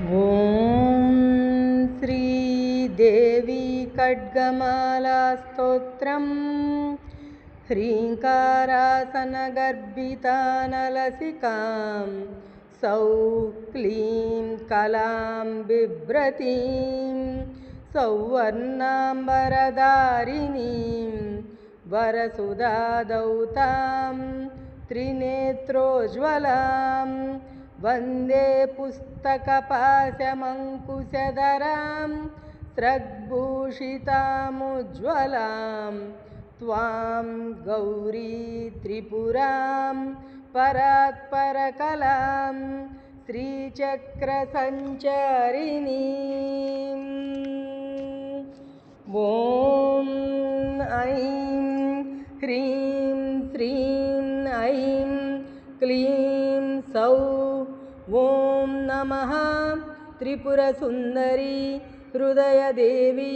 ॐ श्रीदेवी खड्गमालास्तोत्रं ह्रीङ्कारासनगर्भितानलसिकां सौः क्लीं कलां बिभ्रतीं सौवर्णाम्बरधारिणीं वरसुधादौतां त्रिनेत्रोज्ज्वलां वन्दे पुस्तकपाशमङ्कुशधरां स्रग्भूषितामुज्ज्वलां त्वां गौरी त्रिपुरां परात्परकलां श्रीचक्रसञ्चारिणीम् ॐ ऐं ह्रीं श्रीं ऐं क्लीं सौः ॐ नमः। त्रिपुरसुन्दरी हृदयदेवी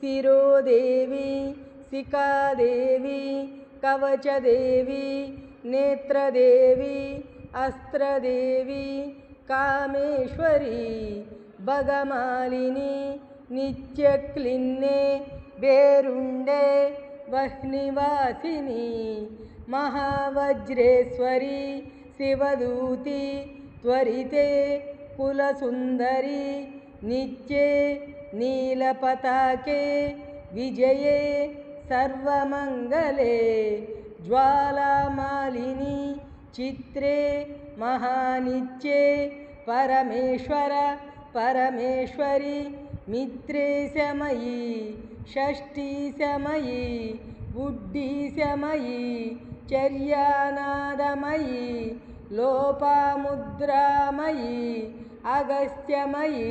शिरोदेवी शिखादेवी कवचदेवी नेत्रदेवी अस्त्रदेवी कामेश्वरी भगमालिनी नित्यक्लिन्ने बेरुण्डे वह्निवासिनी महावज्रेश्वरी शिवदूती त्वरिते कुलसुन्दरी नित्ये नीलपताके विजये सर्वमङ्गले ज्वालामालिनी चित्रे महानित्ये परमेश्वर परमेश्वरि मित्रे शमयी षष्ठीशमयी बुद्धिशमयी चर्यानादमयी लोपामुद्रामयी अगस्त्यमयी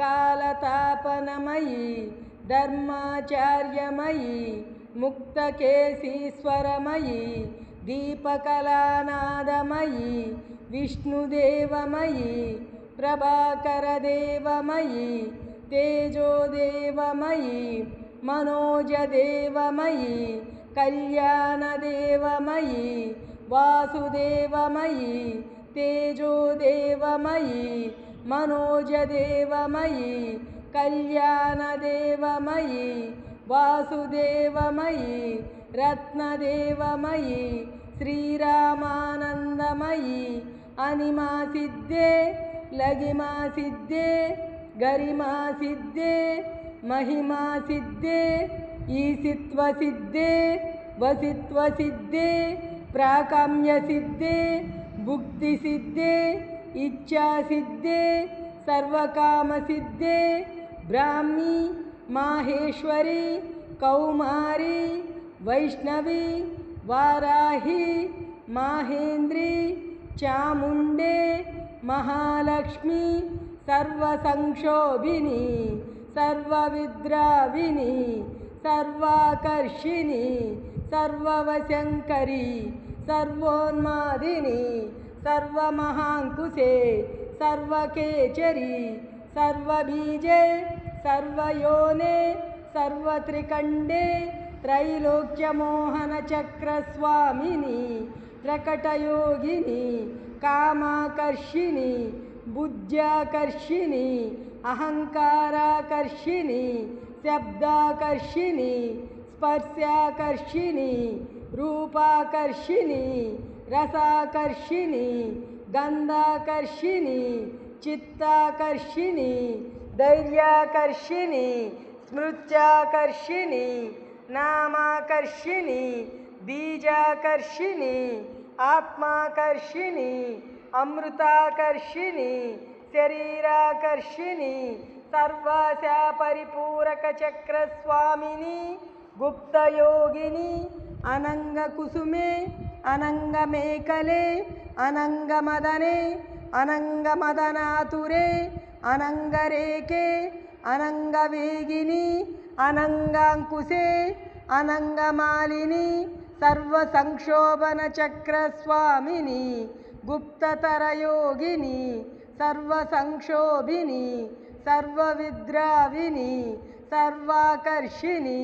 कालतापनमयी धर्माचार्यमयी मुक्तकेशीश्वरमयी दीपकलानादमयी विष्णुदेवमयी प्रभाकरदेवमयी तेजोदेवमयी मनोजदेवमयी कल्याणदेवमयी वासुदेवमयी तेजोदेवमयी मनोजदेवमयी कल्याणदेवमयी वासुदेवमयी रत्नदेवमयी श्रीरामानन्दमयी अनिमासिद्धे लगिमासिद्धे गरिमासिद्धे महिमासिद्धे ईसित्वसिद्धे वसित्वसिद्धे प्राकाम्यसिद्धे भुक्तिसिद्धे इच्छासिद्धे सर्वकामसिद्धे ब्राह्मी माहेश्वरी कौमारी वैष्णवी वाराही माहेन्द्री चामुण्डे महालक्ष्मी सर्वसंक्षोभिनी सर्वविद्राविणी सर्वाकर्षिणी सर्ववशङ्करी सर्वोन्मादिनी सर्वमहाङ्कुशे सर्वकेचरी सर्वबीजे सर्वयोने सर्वत्रिकण्डे त्रैलोक्यमोहनचक्रस्वामिनी प्रकटयोगिनी कामाकर्षिणी बुद्ध्याकर्षिणी अहङ्काराकर्षिणी शब्दाकर्षिणी स्पर्शाकर्षिणी रूपाकर्षिणी रसाकर्षिणी गंधाकर्षिणी चित्ताकर्षिणी धैर्याकर्षिणी स्मृत्याकर्षिणी नामाकर्षिणी बीजाकर्षिणी आत्माकर्षिणी अमृताकर्षिणी शरीराकर्षिणी सर्वाशा परिपूरकचक्रस्वामिनी गुप्तयोगिनी అనంగ కుసుమే అనంగ మేకలే అనంగ మదనే అనంగ మదనాతురే అనంగ రేకే అనంగ వేగిని అనంగాంకుశే అనంగమాలిని సర్వ సంక్షోభన చక్రస్వామిని గుప్తతరయోగిని సర్వ సంక్షోభిని సర్వ విద్రావిని సర్వాకర్షిణి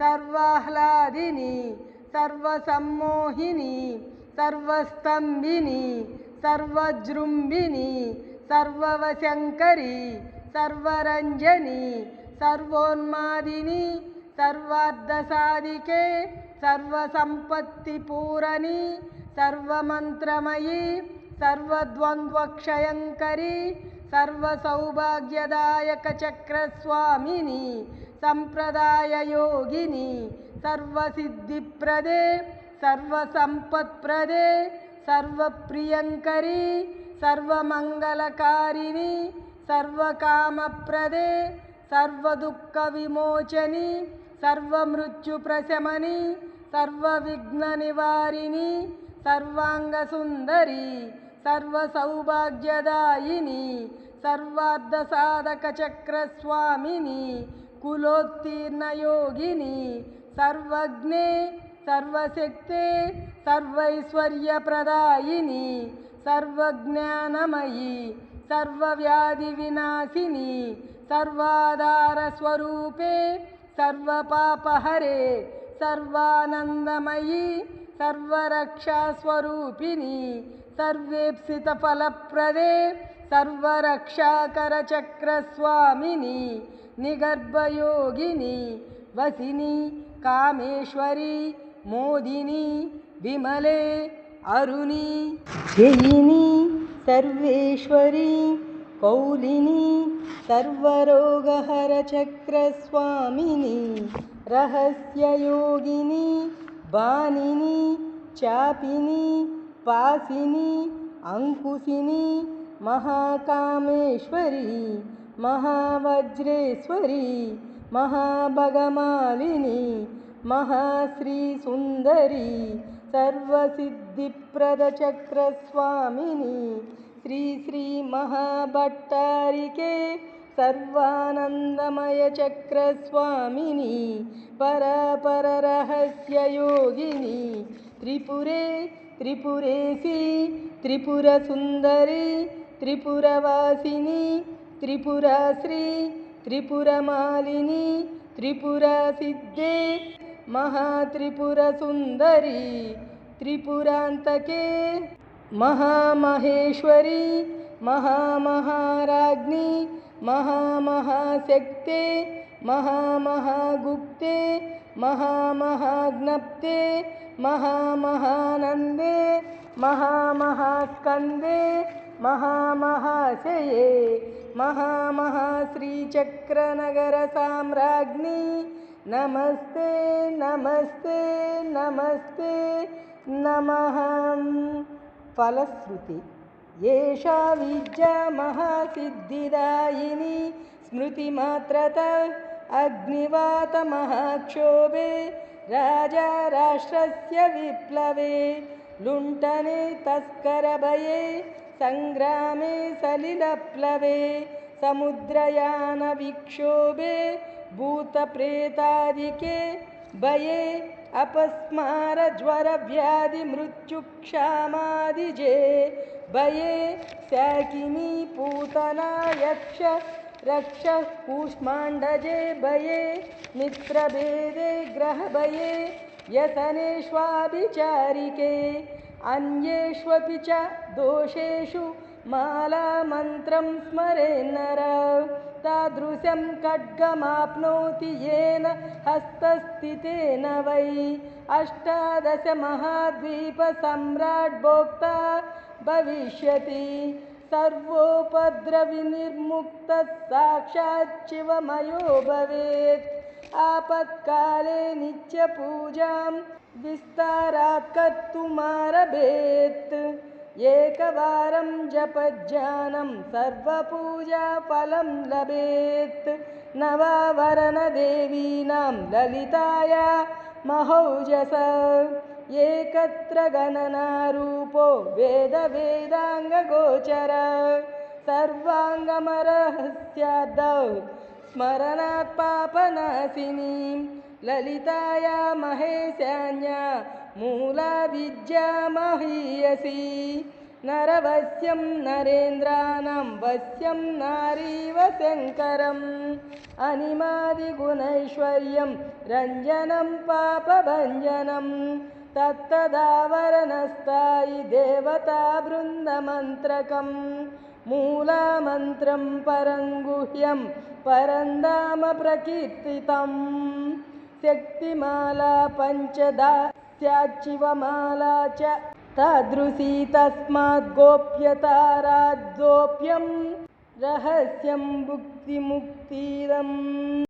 సర్వాహ్లాదిని सर्वसम्मोहिनी सर्वस्तम्भिनी सर्वजृम्भिनी सर्ववशङ्करी सर्वरञ्जनी सर्वोन्मादिनी सर्वार्धसाधिके सर्वसम्पत्तिपूरणी सर्वमन्त्रमयी सर्वद्वन्द्वक्षयङ्करी सर्वसौभाग्यदायकचक्रस्वामिनी सम्प्रदाययोगिनी సర్వసిద్ధిప్రదే సర్వసంపత్ప్రదే సర్వప్రియంకరి సర్వమంగళకారిణి సర్వకామప్రదే సర్వదుఃఖ విమోచని సర్వమృత్యుప్రశమని సర్వవిఘ్న నివారిణి సర్వాంగసుందరి సర్వసౌభాగ్యదాయిని సర్వార్థసాధకచక్రస్వామిని కులోత్తీర్ణయోగిని सर्वज्ञे सर्वशक्ते सर्वैश्वर्यप्रदायिनी सर्वज्ञानमयी सर्वव्याधिविनाशिनी सर्वाधारस्वरूपे सर्वपापहरे सर्वानन्दमयी सर्वरक्षास्वरूपिणी सर्वेप्सितफलप्रदे सर्वरक्षाकरचक्रस्वामिनी निगर्भयोगिनी वसिनी कामेश्वरी मोदिनी विमले अरुणी जयिनी सर्वेश्वरी कौलिनी सर्वरोगहरचक्रस्वामिनी रहस्ययोगिनी वानिनी चापिनी पासिनी अङ्कुशिनी महाकामेश्वरी महावज्रेश्वरी महाभगमालिनी महाश्रीसुन्दरी सर्वसिद्धिप्रदचक्रस्वामिनी श्री श्रीमहाभट्टारिके सर्वानन्दमयचक्रस्वामिनी परपररहस्ययोगिनी त्रिपुरे त्रिपुरेशी त्रिपुरसुन्दरी त्रिपुरवासिनी त्रिपुराश्री त्रिपुरमालिनी त्रिपुरसिद्धे महात्रिपुरसुन्दरी त्रिपुरान्तके महामहेश्वरी महामहाराज्ञी महामहाशक्ते महामहागुप्ते महामहाज्ञप्ते महामहानन्दे महामहास्कन्दे महामहाशये महामहाश्रीचक्रनगरसाम्राज्ञी। नमस्ते नमस्ते नमस्ते नमः। फलश्रुति। एषा विद्या महासिद्धिदायिनी। स्मृतिमात्रत अग्निवातमहाक्षोभे राजा राष्ट्रस्य विप्लवे। लुण्ठने तस्करभये सङ्ग्रामे सलिलप्लवे समुद्रयानविक्षोभे भूतप्रेतादिके भये अपस्मारज्वरव्याधिमृत्युक्षामादिजे भये शाकिनी पूतना यक्ष रक्ष कूष्माण्डजे भये मित्रभेदे ग्रहभये व्यसनेष्वाभिचारिके अन्येष्वपि च दोषेषु मालामन्त्रं स्मरेन्नर तादृशं खड्गमाप्नोति येन हस्तस्थितेन वै। अष्टादशमहाद्वीपसम्राट् भोक्ता भविष्यति। सर्वोपद्रविनिर्मुक्तः साक्षात् शिवमयो भवेत्। आपत्काले नित्यपूजां विस्तारात् कर्तुमारभेत्। एकवारं जपज्ञानं सर्वपूजाफलं लभेत्। नवावरणदेवीनां ललिताया महौजस। एकत्र गणनारूपो वेदवेदाङ्गगोचर। सर्वाङ्गमरहस्यादौ स्मरणात् पापनाशिनीं ललिताया महेशान्या मूला विद्या महीयसी। नरवश्यं नरेन्द्राणां वश्यं नारीव शङ्करम्। अनिमादिगुणैश्वर्यं रञ्जनं पापभञ्जनं। तत्तदावरणस्थायि देवता बृन्दमन्त्रकं मूलामन्त्रं परं गुह्यं परन्धाम प्रकीर्तितं शक्तिमाला पञ्चदा स्याच्चिवमाला च तादृशी तस्मात् गोप्यताराद्गोप्यं रहस्यं भुक्तिमुक्तिदम्